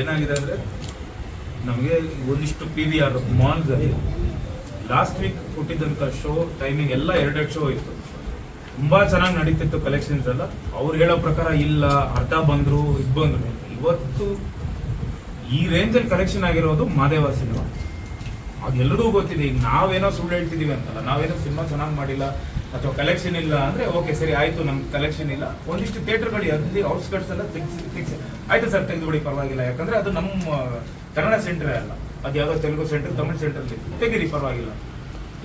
ಏನಾಗಿದೆ ಅಂದರೆ ನಮಗೆ ಒಂದಿಷ್ಟು ಪಿ ವಿ ಆರ್ ಮಾಲ್ಸಲ್ಲಿ ಲಾಸ್ಟ್ ವೀಕ್ ಕೊಟ್ಟಿದ್ದಂಥ ಶೋ ಟೈಮಿಂಗ್ ಎಲ್ಲ ಎರಡೆರಡು ಶೋ ಇತ್ತು. ತುಂಬ ಚೆನ್ನಾಗಿ ನಡೀತಿತ್ತು ಕಲೆಕ್ಷನ್ಸ್ ಎಲ್ಲ. ಅವ್ರು ಹೇಳೋ ಪ್ರಕಾರ ಇಲ್ಲ, ಅರ್ಧ ಬಂದರು, ಇದು ಬಂದರು. ಇವತ್ತು ಈ ರೇಂಜಲ್ಲಿ ಕಲೆಕ್ಷನ್ ಆಗಿರೋದು ಮಾದೇವ ಸಿನಿಮಾ ಅದೆಲ್ಲರಿಗೂ ಗೊತ್ತಿದೆ, ಈಗ ನಾವೇನೋ ಸುಳ್ಳು ಹೇಳ್ತಿದ್ದೀವಿ ಅಂತಲ್ಲ, ನಾವೇನೋ ಸಿನಿಮಾ ಚೆನ್ನಾಗಿ ಮಾಡಿಲ್ಲ ಅಥವಾ ಕಲೆಕ್ಷನ್ ಇಲ್ಲ ಅಂದ್ರೆ ಓಕೆ ಸರಿ, ಆಯ್ತು, ನಮ್ಗೆ ಕಲೆಕ್ಷನ್ ಇಲ್ಲ. ಒಂದಿಷ್ಟು ಥಿಯೇಟರ್ಗಳು ಅಲ್ಲಿ ಔಟ್ಸ್ಕಟ್ಸ್ ಎಲ್ಲ ತೆಗ್ಸಿ ಆಯ್ತು ಸರ್ ತೆಗೆದುಬಿಡಿ, ಪರವಾಗಿಲ್ಲ. ಯಾಕಂದ್ರೆ ಅದು ನಮ್ಮ ಕನ್ನಡ ಸೆಂಟರ್ ಅಲ್ಲ. ಅದು ಯಾವುದೋ ತೆಲುಗು ಸೆಂಟರ್ ತಮಿಳ್ ಸೆಂಟರ್ ತೆಗೀರಿ, ಪರವಾಗಿಲ್ಲ.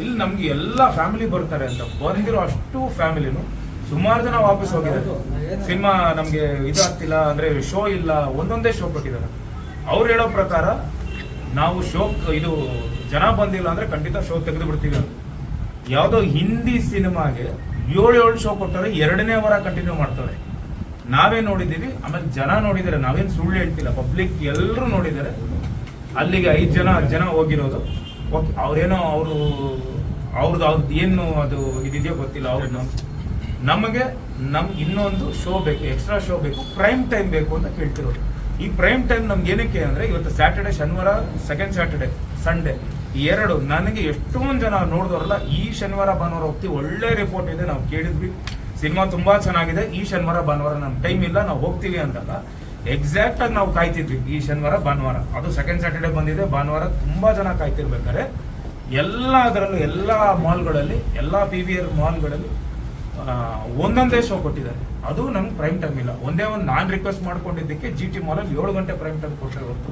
ಇಲ್ಲಿ ನಮ್ಗೆ ಎಲ್ಲ ಫ್ಯಾಮಿಲಿ ಬರ್ತಾರೆ ಅಂತ. ಬಂದಿರೋ ಅಷ್ಟು ಫ್ಯಾಮಿಲಿನು ಸುಮಾರು ಜನ ವಾಪಸ್ ಹೋಗಿದ್ದಾರೆ. ಸಿನಿಮಾ ನಮ್ಗೆ ಇದಾಗ್ತಿಲ್ಲ ಅಂದ್ರೆ ಶೋ ಇಲ್ಲ. ಒಂದೊಂದೇ ಶೋ ಕೊಟ್ಟಿದ್ದಾರೆ. ಅವ್ರು ಹೇಳೋ ಪ್ರಕಾರ ನಾವು ಶೋ ಇದು ಜನ ಬಂದಿಲ್ಲ ಅಂದ್ರೆ ಖಂಡಿತ ಶೋ ತೆಗೆದು ಬಿಡ್ತೀವಿ ಅಂತ. ಯಾವುದೋ ಹಿಂದಿ ಸಿನಿಮಾಗೆ ಏಳು ಏಳು ಶೋ ಕೊಟ್ಟರೆ ಎರಡನೇ ವಾರ ಕಂಟಿನ್ಯೂ ಮಾಡ್ತಾರೆ ನಾವೇ ನೋಡಿದ್ದೀವಿ? ಆಮೇಲೆ ಜನ ನೋಡಿದ್ದಾರೆ. ನಾವೇನು ಸುಳ್ಳು ಹೇಳ್ತಿಲ್ಲ. ಪಬ್ಲಿಕ್ ಎಲ್ಲರೂ ನೋಡಿದ್ದಾರೆ. ಅಲ್ಲಿಗೆ ಐದು ಜನ, ಹತ್ತು ಜನ ಹೋಗಿರೋದು. ಓಕೆ ಅವ್ರೇನೋ ಅವರು ಅವ್ರದ್ದು ಅವ್ರದ್ದು ಏನು ಅದು ಇದಿದೆಯೋ ಗೊತ್ತಿಲ್ಲ ಅವ್ರನ್ನ ನಮ್ ನಮಗೆ ನಮ್ಗೆ ಇನ್ನೊಂದು ಶೋ ಬೇಕು ಎಕ್ಸ್ಟ್ರಾ ಶೋ ಬೇಕು ಪ್ರೈಮ್ ಟೈಮ್ ಬೇಕು ಅಂತ ಕೇಳ್ತಿರೋದು. ಈ ಪ್ರೈಮ್ ಟೈಮ್ ನಮ್ಗೆ ಏನಕ್ಕೆ ಅಂದರೆ, ಇವತ್ತು ಸ್ಯಾಟರ್ಡೆ ಶನಿವಾರ ಸೆಕೆಂಡ್ ಸ್ಯಾಟರ್ಡೆ ಸಂಡೇ ಎರಡು, ನನಗೆ ಎಷ್ಟೊಂದು ಜನ ನೋಡಿದವರಲ್ಲ, ಈ ಶನಿವಾರ, ಭಾನುವಾರ ಹೋಗ್ತೀವಿ ಒಳ್ಳೆ ರಿಪೋರ್ಟ್ ಇದೆ, ನಾವು ಕೇಳಿದ್ವಿ. ಸಿನಿಮಾ ತುಂಬಾ ಚೆನ್ನಾಗಿದೆ, ಈ ಶನಿವಾರ, ಭಾನುವಾರ ನಮ್ಮ ಟೈಮ್ ಇಲ್ಲ, ನಾವು ಹೋಗ್ತೀವಿ ಅಂತಲ್ಲ. ಎಕ್ಸಾಕ್ಟ್ ಆಗಿ ನಾವು ಕಾಯ್ತಿದ್ವಿ, ಈ ಶನಿವಾರ, ಭಾನುವಾರ. ಅದು ಸೆಕೆಂಡ್ ಸ್ಯಾಟರ್ಡೆ ಬಂದಿದೆ, ಭಾನುವಾರ ತುಂಬಾ ಜನ ಕಾಯ್ತಿರ್ಬೇಕಾದ್ರೆ ಎಲ್ಲ ಅದರಲ್ಲೂ ಎಲ್ಲ ಮಾಲ್ಗಳಲ್ಲಿ ಎಲ್ಲ ಪಿ ವಿ ಆರ್ ಮಾಲ್ಗಳಲ್ಲಿ ಒಂದೊಂದೇ ಶೋ ಕೊಟ್ಟಿದ್ದಾರೆ. ಅದು ನಮ್ಗೆ ಪ್ರೈಮ್ ಟೈಮ್ ಇಲ್ಲ. ಒಂದೇ ಒಂದು ನಾನ್ ರಿಕ್ವೆಸ್ಟ್ ಮಾಡ್ಕೊಂಡಿದ್ದಕ್ಕೆ ಜಿ ಟಿ ಮಾಲಲ್ಲಿ ಏಳು ಗಂಟೆ ಪ್ರೈಮ್ ಟೈಮ್ ಕೊಟ್ಟರೆ ಹೊರತು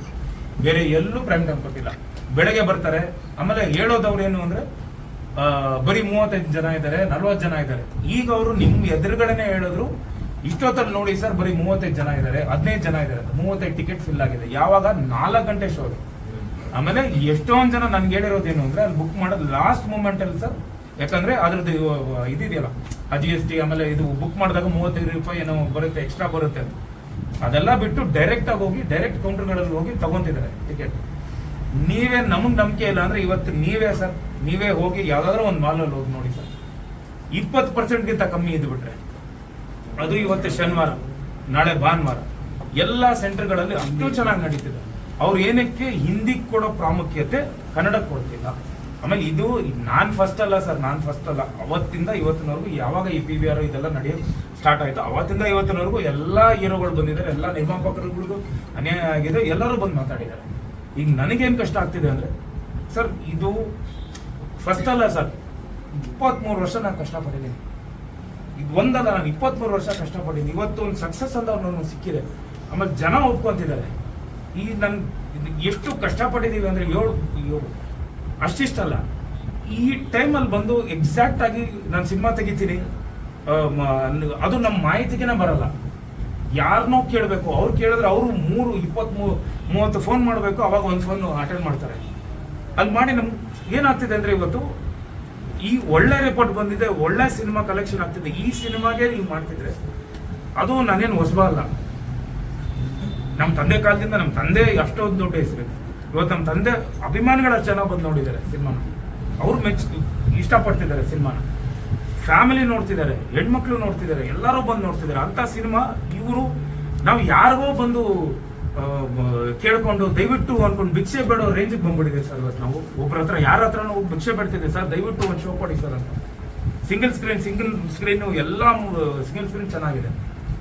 ಬೇರೆ ಎಲ್ಲೂ ಪ್ರೈಮ್ ಟೈಮ್ ಕೊಟ್ಟಿಲ್ಲ ಬೆಳಗ್ಗೆ ಬರ್ತಾರೆ. ಆಮೇಲೆ ಹೇಳೋದವ್ರು ಏನು ಅಂದ್ರೆ ಬರೀ ಮೂವತ್ತೈದು ಜನ ಇದ್ದಾರೆ, ನಲ್ವತ್ತು ಜನ ಇದ್ದಾರೆ. ಈಗ ಅವರು ನಿಮ್ ಎದುರುಗಡೆನೆ ಹೇಳಿದ್ರು, ಇಷ್ಟೊತ್ತಲ್ಲಿ ನೋಡಿ ಸರ್ ಬರೀ ಮೂವತ್ತೈದು ಜನ ಇದ್ದಾರೆ, ಹದಿನೈದು ಜನ ಇದ್ದಾರೆ. ಮೂವತ್ತೈದು ಟಿಕೆಟ್ ಫಿಲ್ ಆಗಿದೆ. ಯಾವಾಗ? ನಾಲ್ಕು ಗಂಟೆ ಶೋ ಆಮೇಲೆ ಎಷ್ಟೊಂದು ಜನ ನನ್ಗೆ ಹೇಳಿರೋದೇನು ಅಂದ್ರೆ, ಅಲ್ಲಿ ಬುಕ್ ಮಾಡೋದು ಲಾಸ್ಟ್ ಮೂಮೆಂಟ್ ಅಲ್ಲಿ ಸರ್, ಯಾಕಂದ್ರೆ ಅದ್ರದ್ದು, ಇದಿದೆಯಲ್ಲ ಜಿ ಎಸ್ ಟಿ ಆಮೇಲೆ ಇದು ಬುಕ್ ಮಾಡಿದಾಗ ಮೂವತ್ತೈದು ರೂಪಾಯಿ ಏನೋ ಬರುತ್ತೆ ಎಕ್ಸ್ಟ್ರಾ ಬರುತ್ತೆ ಅಂತ. ಅದೆಲ್ಲ ಬಿಟ್ಟು ಡೈರೆಕ್ಟ್ ಆಗಿ ಹೋಗಿ ಡೈರೆಕ್ಟ್ ಕೌಂಟರ್ಗಳಲ್ಲಿ ಹೋಗಿ ತಗೊಂತಿದ್ದಾರೆ ಟಿಕೆಟ್ ನೀವೇ ನಮಗೆ ನಂಬಿಕೆ ಇಲ್ಲ ಅಂದ್ರೆ ಇವತ್ತು ನೀವೇ ಸರ್, ನೀವೇ ಹೋಗಿ ಯಾವ್ದಾದ್ರು ಒಂದು ಅಲ್ಲಿ ಹೋಗಿ ನೋಡಿ ಸರ್. ಇಪ್ಪತ್ತು ಪರ್ಸೆಂಟ್ಗಿಂತ ಕಮ್ಮಿ ಇದ್ದುಬಿಟ್ರೆ ಅದು ಇವತ್ತು ಶನಿವಾರ, ನಾಳೆ ಭಾನುವಾರ, ಎಲ್ಲ ಸೆಂಟರ್ಗಳಲ್ಲಿ ಅಷ್ಟು ಚೆನ್ನಾಗಿ ನಡೀತಿದೆ. ಅವ್ರು ಏನಕ್ಕೆ ಹಿಂದಿ ಕೊಡೋ ಪ್ರಾಮುಖ್ಯತೆ ಕನ್ನಡಕ್ಕೆ ಕೊಡ್ತಿಲ್ಲ. ಆಮೇಲೆ ಇದು ನಾನ್ ಫಸ್ಟ್ ಅಲ್ಲ ಸರ್ ನಾನ್ ಫಸ್ಟ್ ಅಲ್ಲ. ಅವತ್ತಿಂದ ಇವತ್ತಿನವರೆಗೂ ಯಾವಾಗ ಈ ಪಿ ವಿ ಆರ್ ಇದೆಲ್ಲ ನಡೆಯೋ ಸ್ಟಾರ್ಟ್ ಆಯ್ತು, ಅವತ್ತಿಂದ ಇವತ್ತಿನವರೆಗೂ ಎಲ್ಲಾ ಹೀರೋಗಳು ಬಂದಿದ್ದಾರೆ, ಎಲ್ಲ ನಿರ್ಮಾಪಕರುಗಳಿಗೂ ಅನ್ಯಾಯ ಆಗಿದೆ, ಎಲ್ಲರೂ ಬಂದು ಮಾತಾಡಿದ್ದಾರೆ. ಈಗ ನನಗೇನು ಕಷ್ಟ ಆಗ್ತಿದೆ ಅಂದ್ರೆ ಸರ್ ಇದು ಫಸ್ಟ್ ಅಲ್ಲ ಸರ್ ಇಪ್ಪತ್ಮೂರು ವರ್ಷ ನಾನು ಕಷ್ಟಪಟ್ಟಿದ್ದೀನಿ. ಇದು ಒಂದಲ್ಲ, ನಾನು ಇಪ್ಪತ್ಮೂರು ವರ್ಷ ಕಷ್ಟಪಟ್ಟಿದ್ದೀನಿ. ಇವತ್ತು ಒಂದು ಸಕ್ಸಸ್ ಅಂತ ನನಗೆ ಸಿಕ್ಕಿದೆ. ಆಮೇಲೆ ಜನ ಒಪ್ಕೊಂತಿದ್ದಾರೆ. ಈ ನನ್ನ ಎಷ್ಟು ಕಷ್ಟಪಟ್ಟಿದ್ದೀವಿ ಅಂದ್ರೆ ಏಳು ಅಷ್ಟಿಷ್ಟಲ್ಲ. ಈ ಟೈಮಲ್ಲಿ ಬಂದು ಎಕ್ಸಾಕ್ಟ್ ಆಗಿ ನಾನು ಸಿನಿಮಾ ತೆಗಿತೀನಿ. ಅದು ನಮ್ಮ ಮಾಹಿತಿಗೆನೇ ಬರಲ್ಲ. ಯಾರನ್ನೋ ಕೇಳಬೇಕು, ಅವ್ರು ಕೇಳಿದ್ರೆ ಅವರು ಮೂರು ಇಪ್ಪತ್ಮೂರು ಮೂವತ್ತು ಫೋನ್ ಮಾಡಬೇಕು, ಅವಾಗ ಒಂದು ಫೋನ್ ಅಟೆಂಡ್ ಮಾಡ್ತಾರೆ. ಅಲ್ಲಿ ಮಾಡಿ ನಮ್ಗೆ ಏನಾಗ್ತಿದೆ ಅಂದರೆ ಇವತ್ತು, ಈ ಒಳ್ಳೆ ರಿಪೋರ್ಟ್ ಬಂದಿದೆ, ಒಳ್ಳೆ ಸಿನಿಮಾ ಕಲೆಕ್ಷನ್ ಆಗ್ತಿದೆ. ಈ ಸಿನಿಮಾಗೆ ನೀವು ಮಾಡ್ತಿದ್ರೆ, ಅದು ನಾನೇನು ಹೊಸಬಲ್ಲ ನಮ್ಮ ತಂದೆ ಕಾಲದಿಂದ ನಮ್ಮ ತಂದೆ ಅಷ್ಟೊಂದು ದೊಡ್ಡ ಹೆಸರಿದೆ ಇವತ್ತು ನಮ್ಮ ತಂದೆ ಅಭಿಮಾನಿಗಳು ಚೆನ್ನಾಗಿ ಬಂದು ನೋಡಿದ್ದಾರೆ ಸಿನಿಮಾನ. ಅವ್ರು ಮೆಚ್ ಇಷ್ಟಪಡ್ತಿದ್ದಾರೆ ಸಿನಿಮಾನ. ಫ್ಯಾಮಿಲಿ ನೋಡ್ತಿದ್ದಾರೆ, ಹೆಣ್ಮಕ್ಳು ನೋಡ್ತಿದ್ದಾರೆ, ಎಲ್ಲರೂ ಬಂದು ನೋಡ್ತಿದ್ದಾರೆ. ಅಂತ ಸಿನಿಮಾ ಇವರು, ನಾವು ಯಾರಿಗೋ ಬಂದು ಕೇಳ್ಕೊಂಡು ದಯವಿಟ್ಟು ಅನ್ಕೊಂಡು ಭಿಕ್ಷೆ ಬೇಡೋ ರೇಂಜಿಗೆ ಬಂದ್ಬಿಟ್ಟಿದೆ ಸರ್ ಇವತ್ತು ನಾವು. ಒಬ್ಬರ ಹತ್ರ, ಯಾರ ಹತ್ರ ನಾವು ಭಿಕ್ಷೆ ಬೇಡ್ತಿದ್ದೆ ಸರ್. ದಯವಿಟ್ಟು ಒಂದು ಶೋ ಕೊಡಿ ಸರ್ ಅಂತ. ಸಿಂಗಲ್ ಸ್ಕ್ರೀನ್ ಸಿಂಗಲ್ ಸ್ಕ್ರೀನ್ ಎಲ್ಲ ಸಿಂಗಲ್ ಸ್ಕ್ರೀನ್ ಚೆನ್ನಾಗಿದೆ.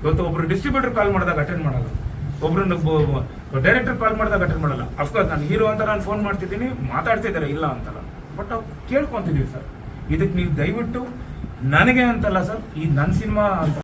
ಇವತ್ತು ಒಬ್ರು ಡಿಸ್ಟ್ರಿಬ್ಯೂಟರ್ ಕಾಲ್ ಮಾಡಿದಾಗ ಅಟೆಂಡ್ ಮಾಡಲ್ಲ. ಒಬ್ರನ್ನ ಡೈರೆಕ್ಟರ್ ಕಾಲ್ ಮಾಡಿದಾಗ ಅಟೆಂಡ್ ಮಾಡಲ್ಲ. ಅಫ್ಕೋರ್ಸ್ ನಾನು ಹೀರೋ ಅಂತ ನಾನು ಫೋನ್ ಮಾಡ್ತಿದ್ದೀನಿ ಮಾತಾಡ್ತಿದ್ದಾರೆ ಇಲ್ಲ ಅಂತಲ್ಲ. ಬಟ್ ಅವ್ರು ಕೇಳ್ಕೊತಿದ್ದೀವಿ ಸರ್. ಇದಕ್ಕೆ ನೀವು ದಯವಿಟ್ಟು ನನಗೆ ಅಂತಲ್ಲ ಸರ್, ಈ ನನ್ನ ಸಿನಿಮಾ ಅಂತ